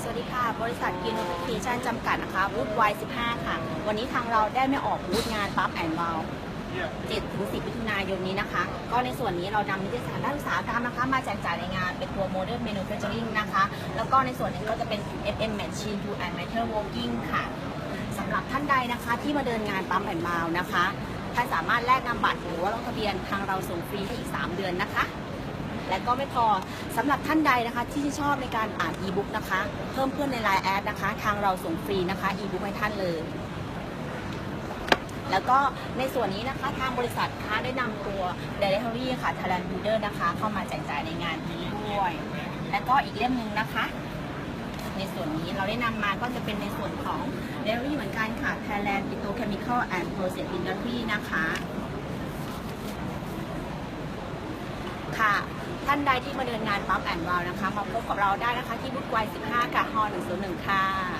สวัสดีค่ะ บริษัทกินโนเทชันจำกัดนะคะบูธไว15 ค่ะ วันนี้ทางเราได้ไม่ออกบูธงานปั๊มแอนด์วาล7ถึง10มิถุนายนนี้นะคะ ก็ในส่วนนี้เรานำนิตยสารด้านอุตสาหกรรมนะคะ มาแจกจ่ายในงานเป็นตัว Modern Manufacturing นะคะ แล้วก็ในส่วนนี้ก็จะเป็น FM Machine to and Metal Working ค่ะสำหรับท่านใดนะคะที่มาเดินงานปั๊มแอนด์วาลนะคะท่านสามารถแลกนามบัตรหรือว่าลงทะเบียนทางเราส่งฟรีให้อีก 3 เดือนนะคะ และก็ไม่พอสำหรับท่านใดนะคะ ที่ชอบในการอ่านอีบุ๊กนะคะ เพิ่มเพื่อนในไลน์แอดนะคะ ทางเราส่งฟรีนะคะอีบุ๊กให้ท่านเลยแล้วก็ในส่วนนี้นะคะทางบริษัทคะได้นำตัว Delivery ค่ะ Thailand Builder นะคะ เข้ามาแจกจ่ายในงานนี้ด้วย และก็อีกเล่มหนึ่งนะคะ ในส่วนนี้เราได้นำมาก็จะเป็นในส่วนของ Delivery เหมือนกันค่ะ Thailand Petrochemical and Process Industry นะคะ ค่ะ ท่านใดที่มาเดินงานปั๊มแอนด์วาวนะคะมาพบกับเราได้นะคะที่บุธไว15กับฮอ101 ค่ะ